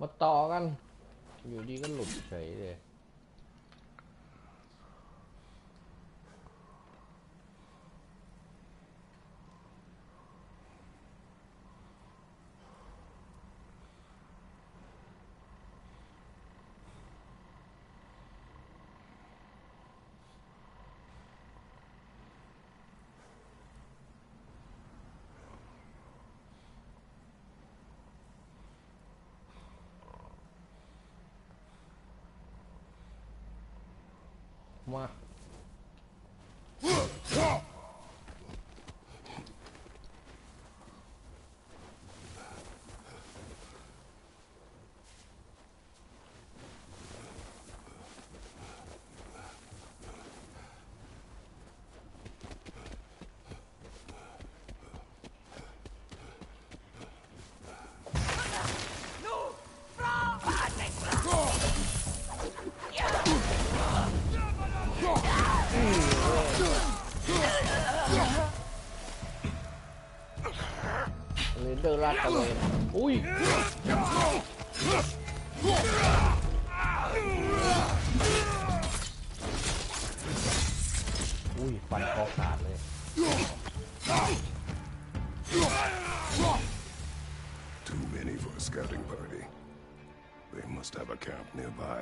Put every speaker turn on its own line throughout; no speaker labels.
มาต่อกัน อยู่ดีก็หลุดเฉยเลย ม า เรนเดอร์ลาดตระเวนอุ้ย อุ้ยฟันคอขาดเลย
Too many for a scouting party. They must have a camp nearby.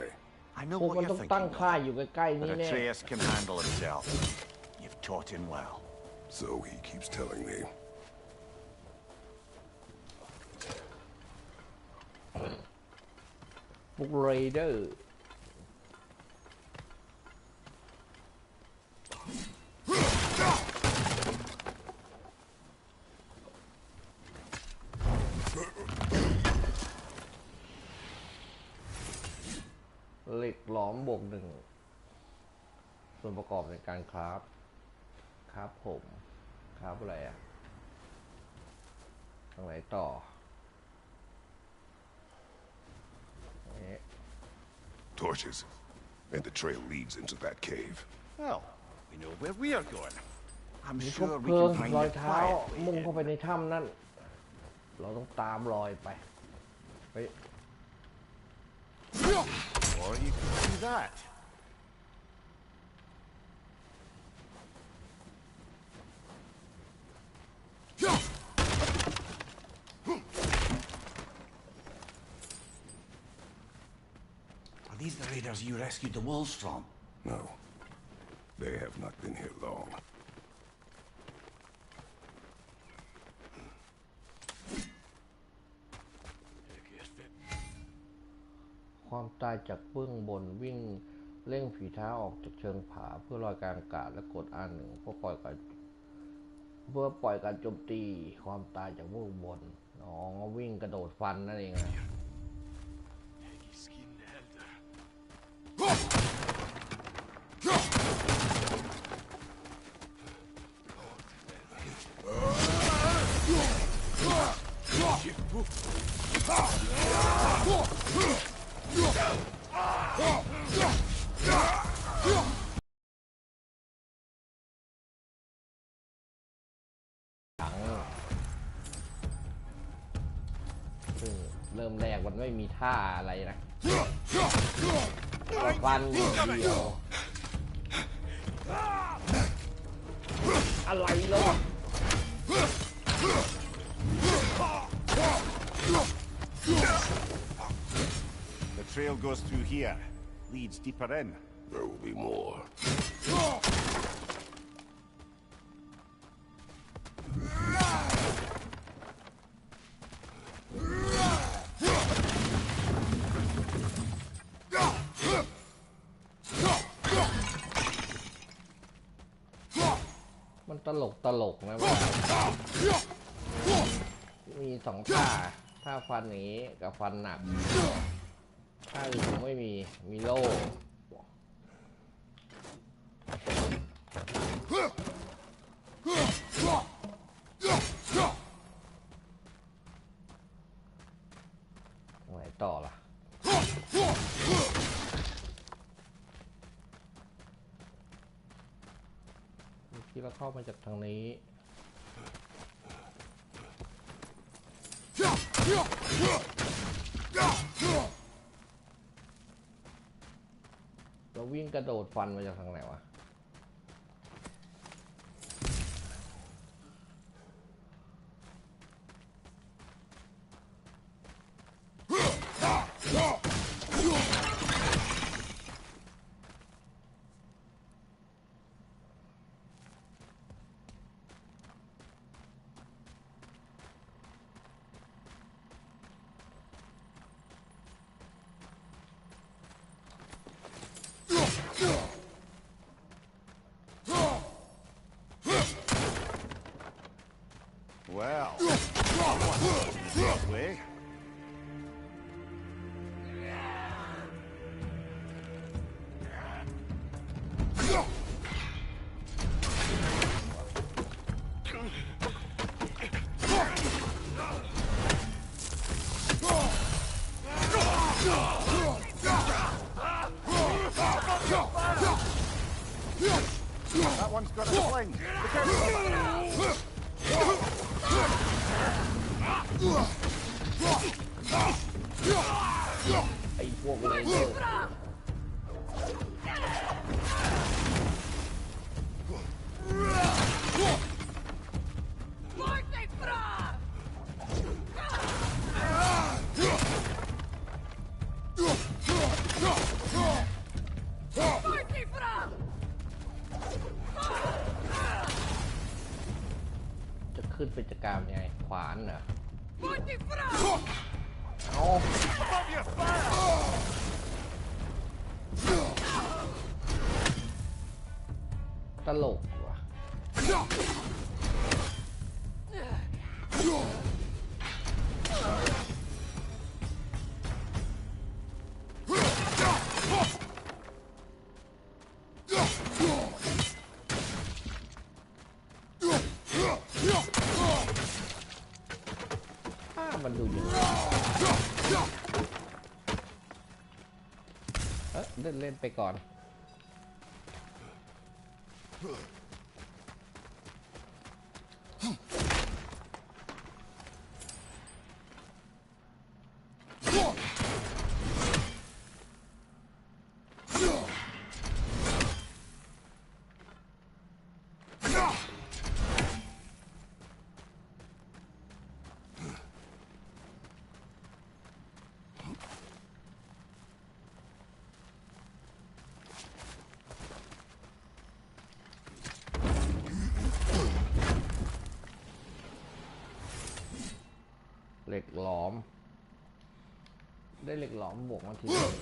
I know
พวก
what
มัน
you're
ต้อง
thinking.
ตั้งค่ายอยู่ใกล้ๆ
But
นี่แน่
Atreus can handle himself. You've taught him well.
So he keeps telling me.
พวกเรเดอร์เหล็กหลอมบวกหนึ่ง ส่วนประกอบในการคราฟครับผม คราฟอะไรอะทางไหนต่อเอ๊ะ
Torches. And the trail leads into that cave.
Well, we know where we are going. I'm
มีพวก
sure
เพ
we
ลิง
can find
รอย
a
เท้า
quiet
มุ่ง
way
เข้า
in.
ไปในถ้ำนั่น เราต้องตามรอยไปไป
Or you can do that. Are these the raiders you rescued the wolves from?
No. They have not been here long.
ความตายจากเบื้องบนวิ่งเร่งฝีเท้าออกจากเชิงผาเพื่อลอยกลางอากาศและกดอันหนึ่งเพื่อปล่อยการเพื่อปล่อยการโจมตีความตายจากเบื้องบนอ๋อวิ่งกระโดดฟันนั่นเองนะ ไม่มีท่าอะไรนะฟันอย่างเดียวอะไรเนาะ
The trail goes through here, leads deeper in.
There will be more.
ตลกนะมีสองท่าท่าฟันอย่างนี้กับฟันหนักท่าอื่นไม่มีมีโล่ไหนต่อล่ะ เมื่อ ก็เข้ามาจากทางนี้เราวิ่งกระโดดฟันมาจากทางไหนวะ จะขึ้นเป็นจักรรมยังไง ขวานเหรอเอาตลก เล่นเล่นไปก่อน เหล็กหลอม ได้เหล็กหลอมบวกมาทีนึง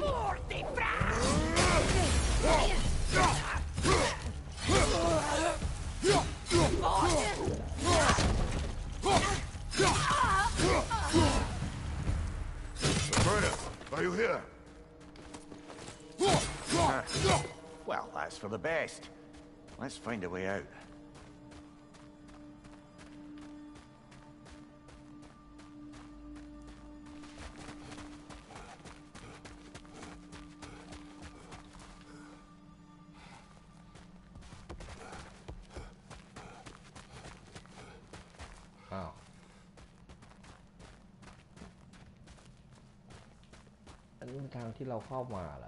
Morte fra!
for the best. Let's find a way out.
Oh. อ้าว อันนี้เป็นทางที่เราเข้ามาเหรอ อ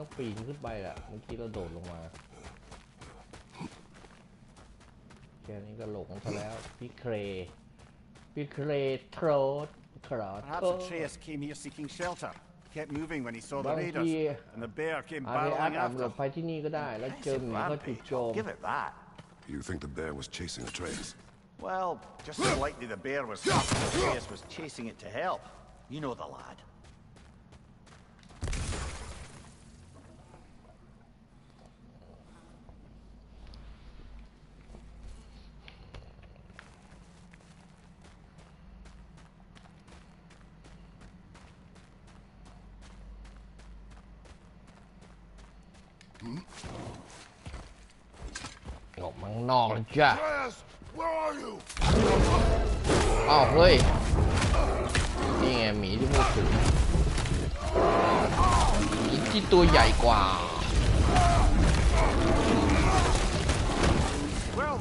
ต้องปีนขึ้นไปอะเมื่อกี้เราโดดลงมา แค่นี้ก็หลงซะแล้ว พี่เคร พี่เครโทรดครอด
Perhaps Atreus came here seeking shelter. Kept moving when he saw the
Bang
raiders,
here.
and the bear came
อาริอัต
barreling
อาจหล
after.
บไปที่นี่ก็ได้ แล้วเจอห
Impressive
มีก็จุด
rampage,
โจม
I'll give it that.
You think the bear was chasing Atreus?
Well, just as likely the bear was hurt and Atreus was chasing it to help. You know the lad.
ออกมาข้างนอกเลยจ้ะ
Atreus, where are you?
อ้าวเฮ้ย นี่ไงหมีที่พูดถึงหมีที่ตัวใหญ่กว่า
Well,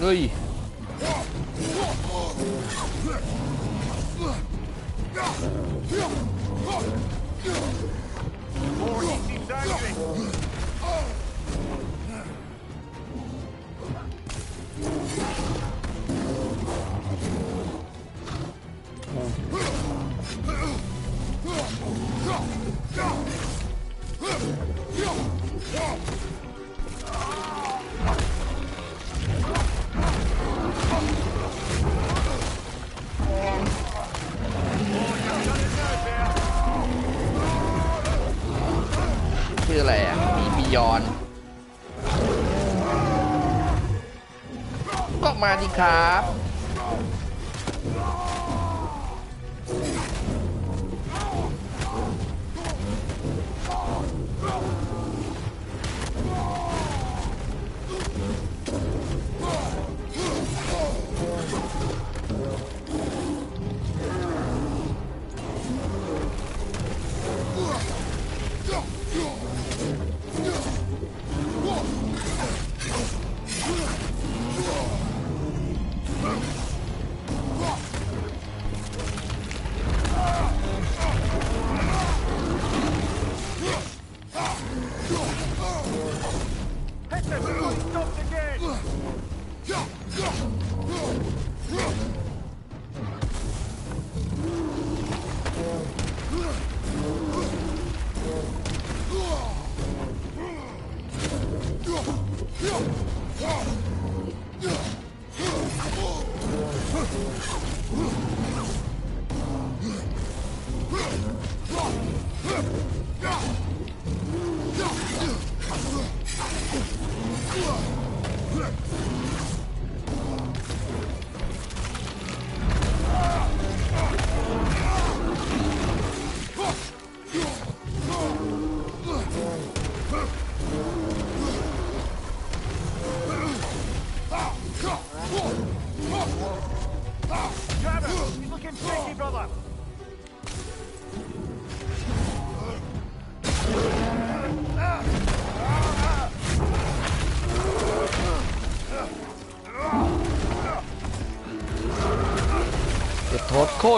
we
ครับ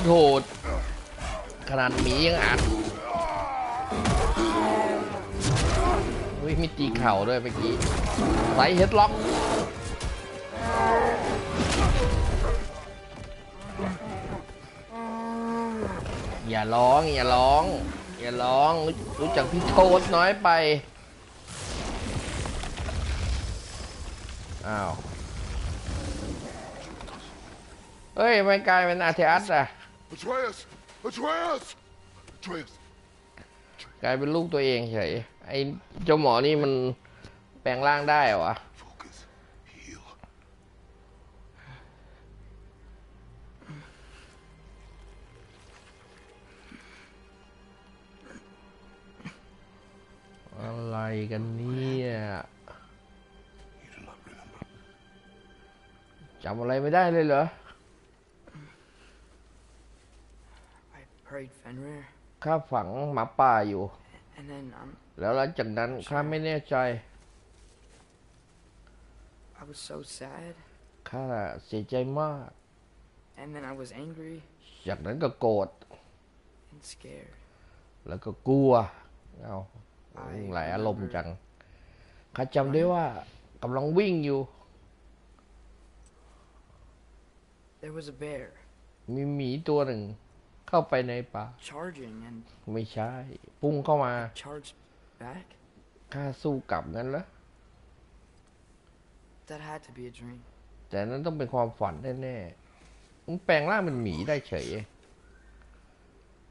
ตรโหด ขนาดหมียังอัดวิมีตีเข่าด้วยเมื่อกี้ไซเฮดล็อกอย่าร้อง อย่าร้อง อย่าร้องรู้รู้จักพี่โทษน้อยไป อ้าว เฮ้ย ไม่กลายเป็นอาเทอัสอะ
Atreus! Atreus! Atreus!
กลายเป็นลูกตัวเองเฉย ไอ้เจ้าหมอนี่มันแปลงร่างได้เหรอวะ
Focus. Heal.
อะไรกันเนี่ย
You do not remember.
จำอะไรไม่ได้เลยเหรอ ข้าฝังหมาป่าอยู่
and then um,
แล้วหลังจากนั้นข้าไม่แน่ใจ
I was so sad,
ข้าเสียใจมาก
and then I was angry
จากนั้นก็โกรธ
and scared.
แล้วก็กลัว เอาหลายอารมณ์จัง ข้าจำได้ว่ากำลังวิ่งอยู่
There was a bear
มีหมีตัวหนึ่ง เข้าไปในป่า
charging and
ไม่ใช่ พุ่งเข้ามา
charged back.
ข้าสู้กลับงั้นเหรอ
That had to be a dream.
แต่นั้นต้องเป็นความฝันแน่ๆมึงแปลงร่างเป็นหมีได้เฉย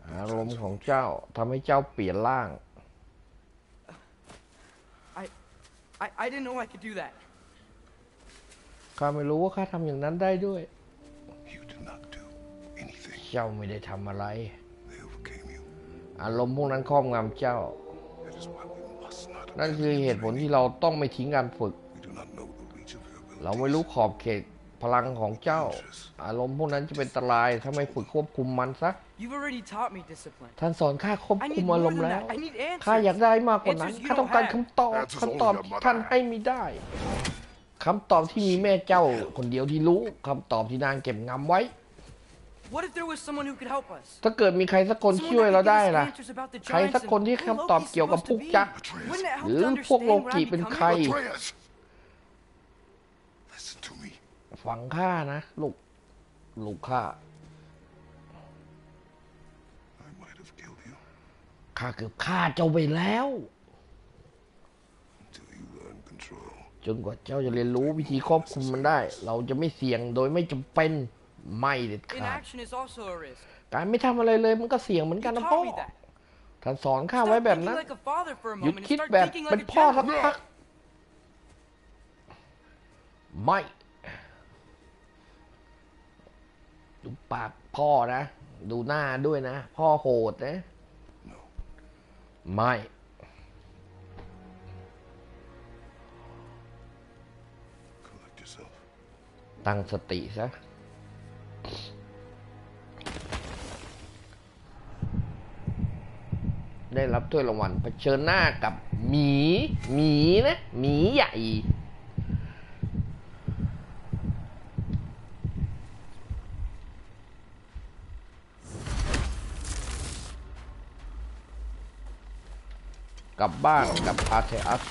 อารมณ์ของเจ้าทำให้เจ้าเปลี่ยนร่าง
I, I, I didn't know I could do that.
ข้าไม่รู้ว่าข้าทำอย่างนั้นได้ด้วย เจ้าไม่ได้ทำอะไร
They overcame you.
อารมณ์พวกนั้นครอบงำเจ้า
That is why we must not
นั่น
abandon
คือเหตุผลที่เราต้องไม่ทิ้งการฝึก
We do not know the reach of your
เราไม่รู้
abilities.
ขอบเขตพลังของเจ้า อารมณ์พวกนั้นจะเป็นอันตรายถ้าไม่ฝึกควบคุมมันซะ
You've already taught me discipline.
ท่านสอนข้าควบ
I
คุม
need
อาร
more
มณ์
than
แล้ว
that. I need
ข้าอยาก
answers.
ได้มากกว่านั้น
Answers you
ข้าต้องการ
don't have.
คำตอบ
Answers
คำตอบ
only your
ที่
mother
ท่านให้ไม่ได้คำตอบที่มีแม่เจ้าคนเดียวที่รู้คำตอบที่นางเก็บงำไว้
What if there was someone who could help us?
ถ้าเกิดมีใครสักคน
Someone
ช่วย
that
เรา
could give
ได้
us
ล่ะ
answers about the
ใคร
giants
สักคน
and
ที่
who
คำตอบ
Loki's
เกี่ยวกับ
supposed
พว
to
ก
be.
ยักษ์
Wouldn't it help
หรือ
to
พวกโล
understand
กิ
what I'm
เป็นใคร
becoming?
Atreus! Listen to me.
ฝังข้านะ ลูก ลูกข้า
I might have killed you
ข้าเกือบฆ่าเจ้าไปแล้ว
until you learn control.
จนกว่าเจ้าจะเรียนรู้วิธีควบคุมมันได้ เราจะไม่เสี่ยงโดยไม่จำเป็น ไม่เด็ดขาด
Inaction is also a risk.
การไม่ทำอะไรเลยมันก็เสี่ยงเหมือน
You
กันนะพ่อ
taught me that.
ท่านสอนข้าไว้
Stop
แบบ
thinking
นั้น
like a father for a
หยุด
moment and
คิด
start
แบบ
thinking
เป็น
like a
พ่อสัก
general.
พักไม่ดูปากพ่อนะ ดูหน้าด้วยนะ พ่อโหดนะ
No.
ไม่
Collect yourself.
ตั้งสติซะ ได้รับถ้วยรางวัลเผชิญหน้ากับหมีหมีนะหมีใหญ่กลับบ้านกับอาเทอัส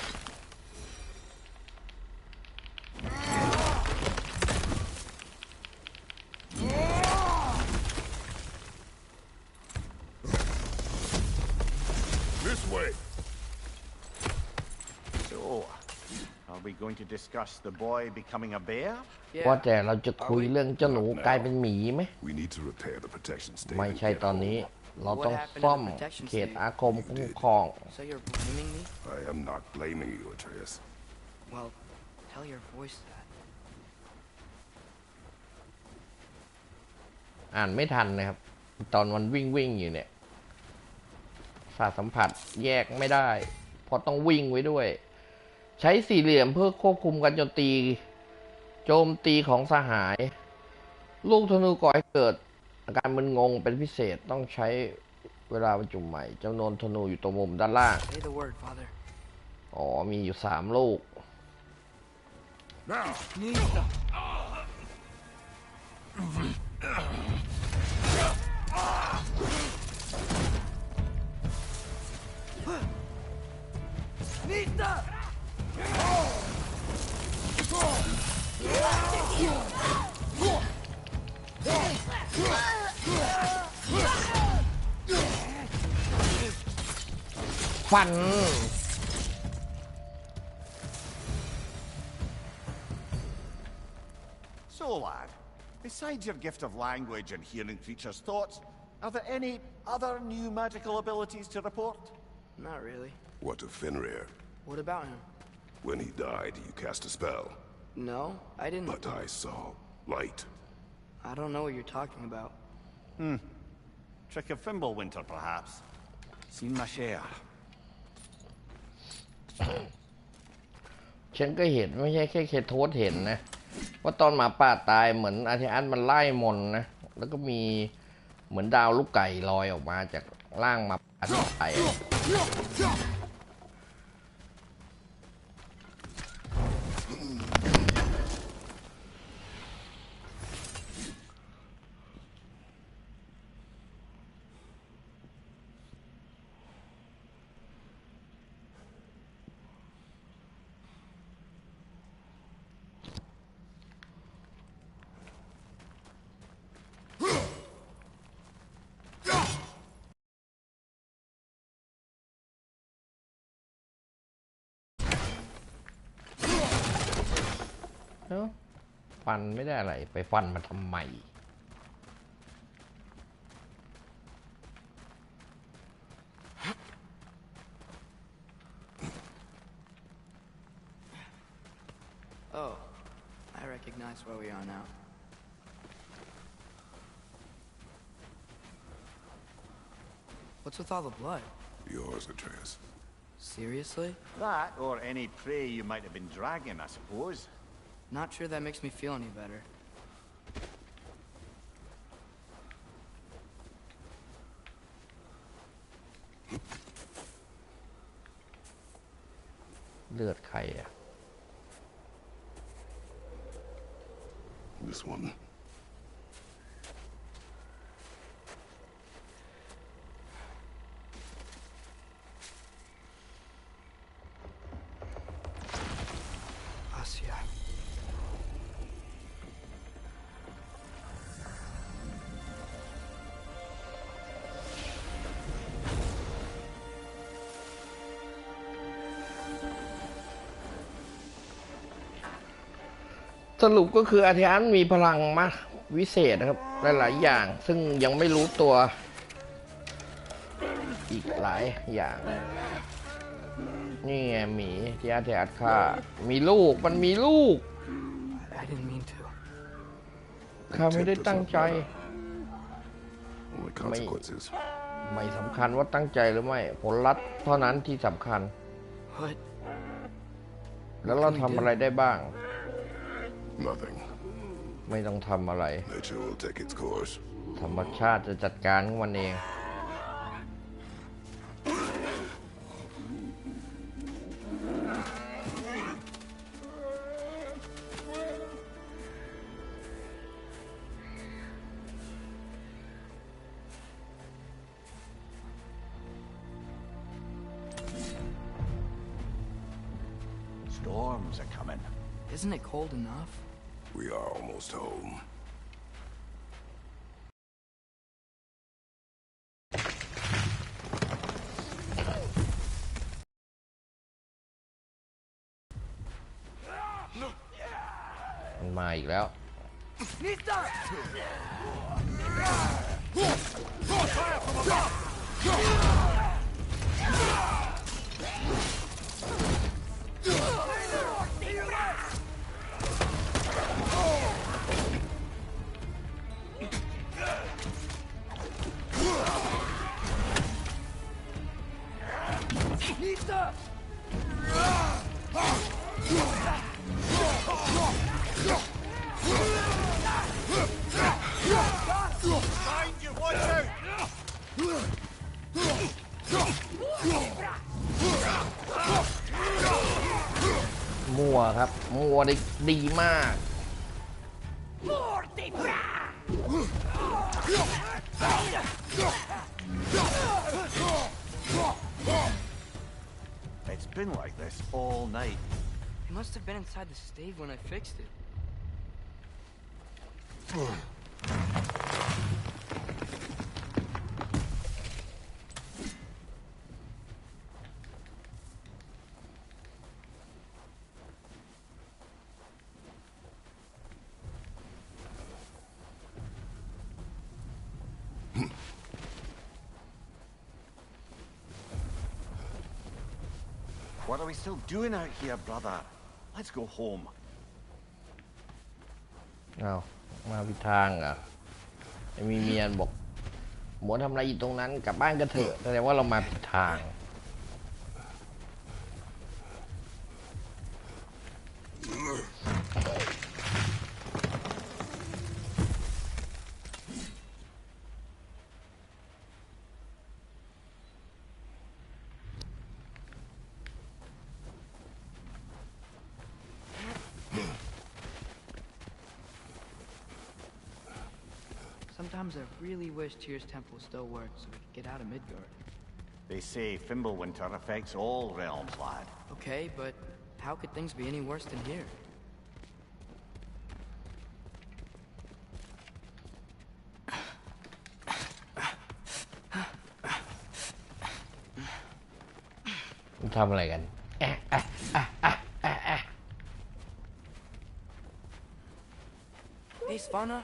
This way.
So, are we going to discuss the boy becoming a bear?
ว่า
Yeah.
แต่เราจะคุยเรื่องเจ้าหนูกลายเป็นหมีไหม
We need to repair the protection station.
ไม่
and
ใช่
get
ตอน
home.
นี้ เราต้อง
What happened to the
ซ่อม
protection
เขต
station?
อาคมคุ้มครอง
So you're blaming me?
I am not blaming you, Atreus.
Well, tell your voice that.
อ่านไม่ทันนะครับ ตอนมันวิ่งวิ่งอยู่เนี่ย ศาสตร์สัมผัสแยกไม่ได้ เพราะต้องวิ่งไว้ด้วย ใช้สี่เหลี่ยมเพื่อควบคุมการโจมตี โจมตีของสหาย ลูกธนูก่อให้เกิด อาการมึนงงเป็นพิเศษต้องใช้เวลาบรรจุใหม่จำนวนธนูอยู่ตรงมุมด้านล่าง
Say the word, father.
อ๋อ มีอยู่สามลูก
Now,
ฟัน
So, lad, besides your gift of language and hearing creatures' thoughts, are there any other new magical abilities to report?
Not really.
what of Fenrir?
What about him?
When he died, you cast a spell.
No, I didn't.
But I saw light.
I don't know what you're talking about. Hmm.
Trick of Fimbulwinter, perhaps? Seen my share.
ฉันก็เห็นไม่ใช่แค่เคทโทสเห็นนะ ว่าตอนหมาป่าตายเหมือนอาเทอันมันไล่มนนะ แล้วก็มีเหมือนดาวลูกไก่ลอยออกมาจากร่างหมาป่าที่ตาย Oh, I
recognize where we are now What's with all the blood?
Yours, Atreus.
Seriously?
That, or any prey you might have been dragging, I suppose.
Not sure that makes me feel any better.
สรุปก็คืออาเทียนมีพลังมากวิเศษนะครับ หลาย ๆ อย่างซึ่งยังไม่รู้ตัว อีกหลายอย่าง นี่ไงหมีที่อาเทียนฆ่ามีลูกมันมีลูก
I didn't mean to.
ข้าไม่ได้ตั้งใจ
Only consequences.
ไม่สำคัญว่าตั้งใจหรือไม่ ผลลัพธ์เท่านั้นที่สำคัญ
What?
แล้วเราทำอะไรได้บ้าง
Nothing.
ไม่ต้องทำอะไร
Nature will take its course.
ธรรมชาติจะจัดการของมันเอง
Storms are coming.
Isn't it cold enough?
We are almost home.
Find you, watch out!
มั่วครับ มั่วได้ดีมาก
Morti fra!
It's been like this all night.
He must have been inside the stave when I fixed it.
What are we still doing out here, brother? Let's go home.
เอามาผิดทางเหรอะมีเมียนบอกหมวทำอะไรอยู่ตรงนั้นกลับบ้านกันเถอะแสดงว่าเรามาผิดทาง
I really wish Tyr's temple still worked so we could get out of Midgard.
They say Fimbulwinter affects all realms, lad.
Okay, but how could things be any worse than here?
มันทำอะไรกันแอะแอะแอะแอะแอะแอะ
Hey, Svana,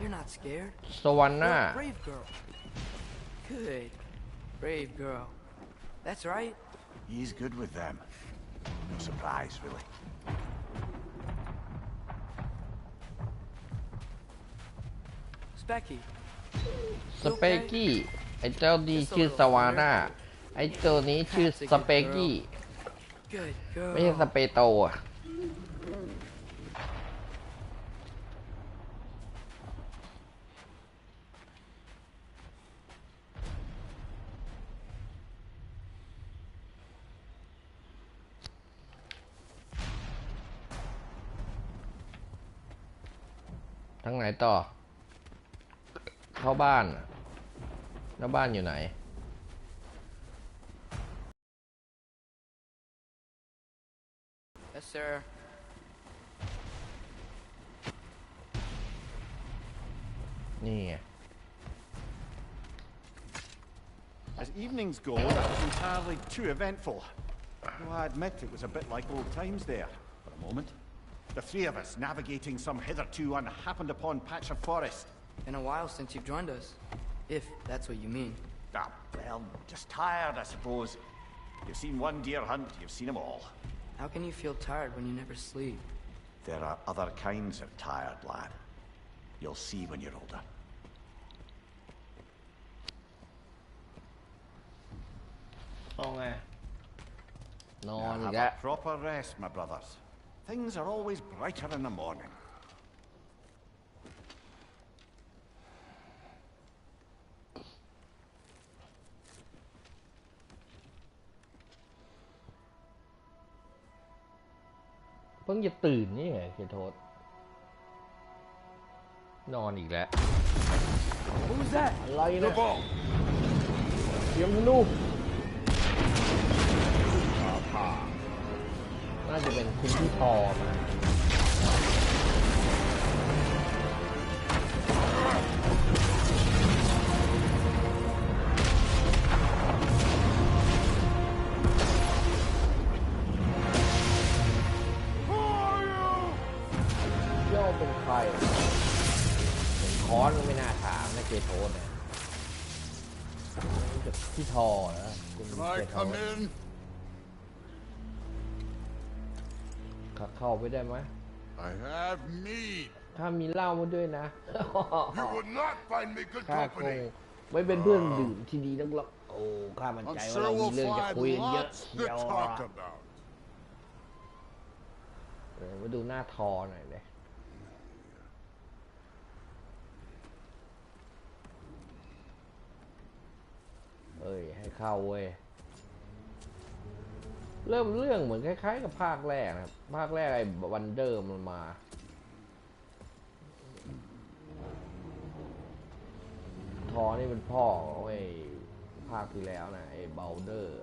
You're not scared.
So
I'm not. Brave girl. Good. Brave girl. That's right.
He's good with them. No surprise, really.
Specky. Specky. ไอ้เจ้าดีชื่อสวาน่าไอ้ตัวนี้ชื่อสเปกกี้
Good girl.
ไม่ใช่สเปโตอ่ะางไหนต่อ เข้าบ้านน่ะแล้วบ้านอยู่ไหน
Yes, sir.
นี่ไง
As evenings go, that was entirely too eventful. Though I admit it was a bit like old times there, for a moment. The three of us navigating some hitherto unhappened upon patch of forest.
Been a while since you've joined us. If that's what you mean.
Ah, well, just tired, I suppose. You've seen one deer hunt, you've seen them all.
How can you feel tired when you never sleep?
There are other kinds of tired, lad. You'll see when you're older.
Oh,
man.
No, yeah,
have a proper rest, my brothers. Things are always brighter in the morning.
เพิ่งจะตื่นนี่ไงเคโทษ นอนอีกแล้ว
Who's that?
อะไรนะเสียงธนูผ่าผ่า น่าจะเป็นคุณที่ทอมาย่เป็นใครเป็นคอนก็ไม่น่าถามนะเกโทสเนี่ยรู้จักที่ทอนะคุณเก
I
โท
come
ส เข้าไปได้ไหม
I have mead.
ถ้ามีเหล้ามาด้วยนะ
You would not find me good
ข้าคง
company.
ไม่เป็นเพื่อนดื่มที่ดีนักหรอกโอ้ข้ามั่น
I'm
ใจว่า
sure
เรามี
we'll
เรื่องจะ
find
คุยกันเยอะ
lots
เดี๋ยว
to talk about.
เออมาดูหน้าทอหน่อยเลยเอ้ย ให้เข้าเว้ย เริ่มเรื่องเหมือนคล้าย ๆ กับภาคแรกนะครับ ภาคแรกไอ้วันเดอร์มันมา ทอนี่เป็นพ่อของไอ้ภาคที่แล้วนะไอ้เบลเดอร์